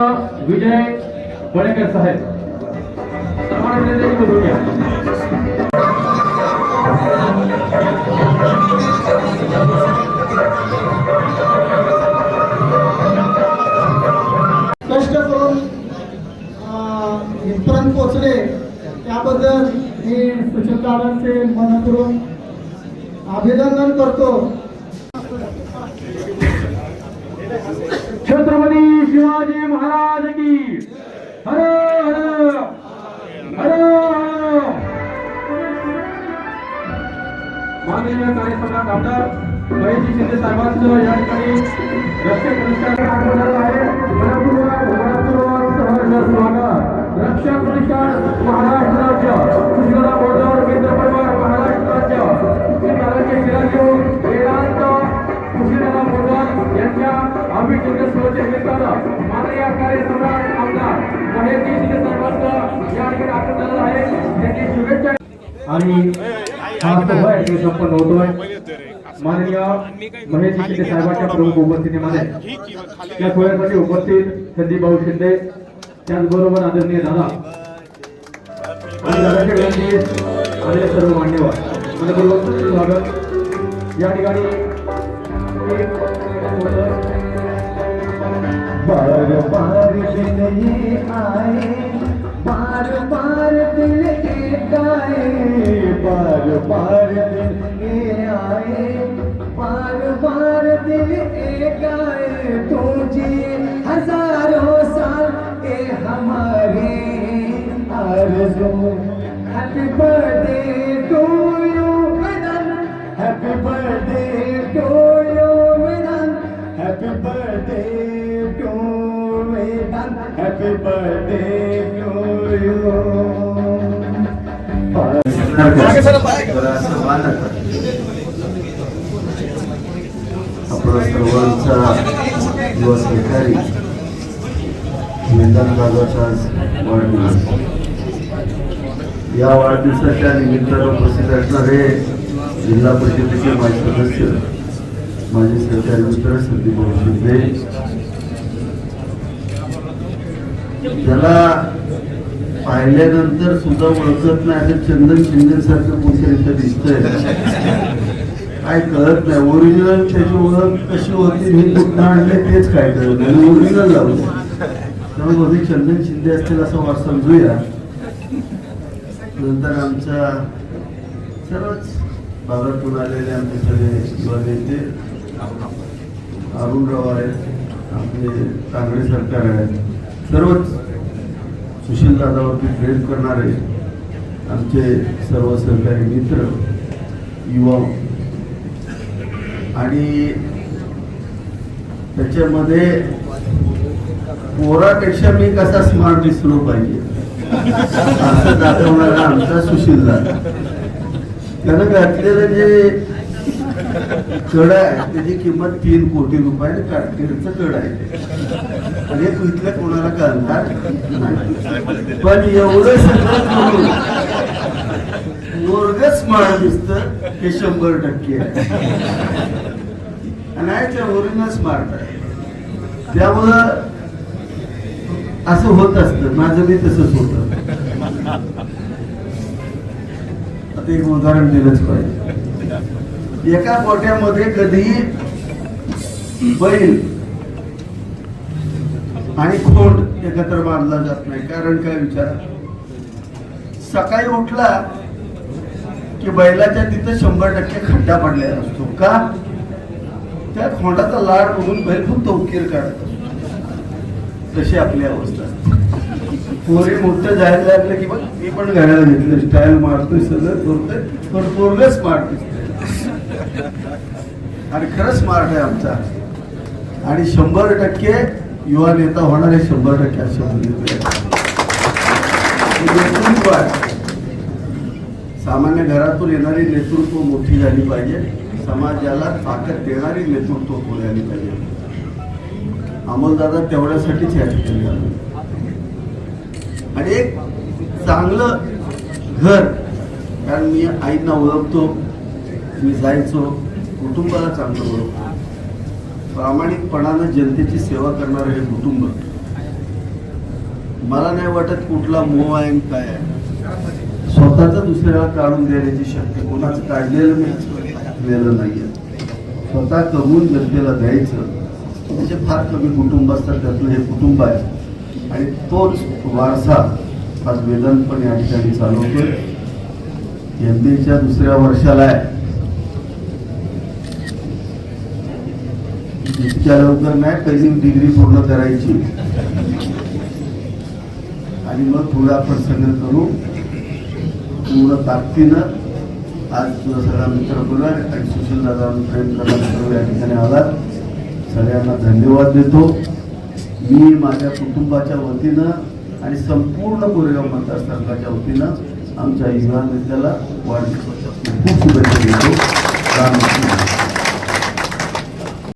विजय वडेकर साहेब. सन्मान कष्ट करून अं, इथपर्यंत पोचले त्याबद्दल मी सुशीलदारांचे मन करून अभिनंदन करतो. छत्रपती शिवाजी महाराज की हर हर हर हर माननीय कार्यसम्राट आमदार महेशजी शिंदे साहेबांचं या ठिकाणी रक्षक पुरस्कार आहे निमित्तानं माननीय आमदार महेश शिंदे साहेबांचं या ठिकाणी आगमन झालेलं आहे. त्यांची शुभेच्छा. आणि हा सोहळा आहे संपन्न होतोय माननीय महेश शिंदे साहेबांच्या प्रमुख उपस्थितीमध्ये या सोहळ्यासाठी उपस्थित संदीप भाऊ शिंदे त्याचबरोबर आदरणीय दादा आणि दादाच्या विनंती आलेले सर्व मान्यवर. मनपूर्वक स्वागत. या ठिकाणी बार बार दिन ये आए बार बार दिल एक आए बार बार दिन ये आए बार बार दिल एक आए तुझे हजारों साल के हमारे आरज़ू हैप्पी बर्थडे टू आपला सर्वांचा वाढदिवस या वाढदिवसाच्या निमित्तानं उपस्थित असणारे जिल्हा परिषदेचे माजी सदस्य माजी सहकारी मित्र संदीप शिंदे. त्याला पाहिल्यानंतर सुद्धा ओळखत नाही आता चंदन शिंदे सारखं कोणतरी दिसतंय. काय कळत नाही. ओरिजिनल त्याची ओळख कशी होती मी कुठं आणले तेच काय कळत नाही. ओरिजिनल लावलं त्यामुळे बहुतेक चंदन शिंदे असतील असं वाट समजूया. नंतर आमच्या सर्वच भागातून आलेले आमचे सगळे युवा नेते अरुणराव आहेत आपले कांगडे सरकार आहेत. सर्वच सुशील दादावरती प्रेम करणारे आमचे सर्व सहकारी मित्र युवा. आणि त्याच्यामध्ये पोरापेक्षा मी कसा स्मार्ट दिसलो पाहिजे? असं दाखवणारा आमचा सुशील दादा. त्यानं घातलेलं जे कड आहे त्याची किंमत तीन कोटी रुपये आणि आहे. कड आहे ते. इथल्या कोणाला करणार? पण एवढं सगळं करून वर्ग माळ दिसत हे शंभर टक्के आहे. आणि आहे त्यामुळं असं होत असत. माझं मी तसंच होत. आता एक उदाहरण दिलंच पाहिजे. एका गोट्यामध्ये कधी बैल आणि खोंड एकत्र बांधला जात नाही. कारण काय विचार? सकाळी उठला की बैलाच्या तिथं शंभर टक्के खड्डा पडलेला असतो. का? त्या खोंडाचा लाड बघून बैल फक्त उकीर काढत असतो. तशी आपली अवस्था. पोरी मोठं जायला लागलं की बघ मी पण घराला घेतलं. स्टाईल मारतोय सगळं करतोय पण पोरग स्मार्ट आणि खरंच स्मार्ट आहे आमचा. आणि शंभर टक्के युवा नेता होणार आहे शंभर टक्के नेतृत्व आहे. सामान्य घरातून येणारी नेतृत्व मोठी झाली पाहिजे. समाजाला ताकद देणारी नेतृत्व पुढे आली पाहिजे. अमोलदादा तेवढ्यासाठीच या ठिकाणी आलो. आणि एक चांगलं घर कारण मी आईंना ओळखतो मी जायचो कुटुंबाला चांगलं ओळखतो. प्रामाणिकपणानं जनतेची सेवा करणारं हे कुटुंब मला नाही वाटत कुठला मोह आहे काय आहे. स्वतःच दुसऱ्याला काढून देण्याची शक्ती कोणाचं काढलेलं मी आजपर्यंत नाहीये. स्वतः कमवून जनतेला द्यायचं त्याचे फार कमी कुटुंब असतात त्यातलं हे कुटुंब आहे. आणि तोच वारसा आज वेदनपणे या ठिकाणी चालवतोय. जनतेच्या दुसऱ्या वर्षाला आहे. इतक्या लवकर नाही पहिली डिग्री पूर्ण करायची. आणि मग थोडा प्रसंग करू. पूर्ण ताकदीनं आज तुला सगळा मित्र परिवार आणि सुशील दादा प्रेम करणारे सर्व या ठिकाणी आलात. सगळ्यांना धन्यवाद देतो. मी माझ्या कुटुंबाच्या वतीनं आणि संपूर्ण कोरेगाव मतदारसंघाच्या वतीनं आमच्या इम्रान नेत्याला वाढदिवसाच्या खूप खूप शुभेच्छा देतो. राम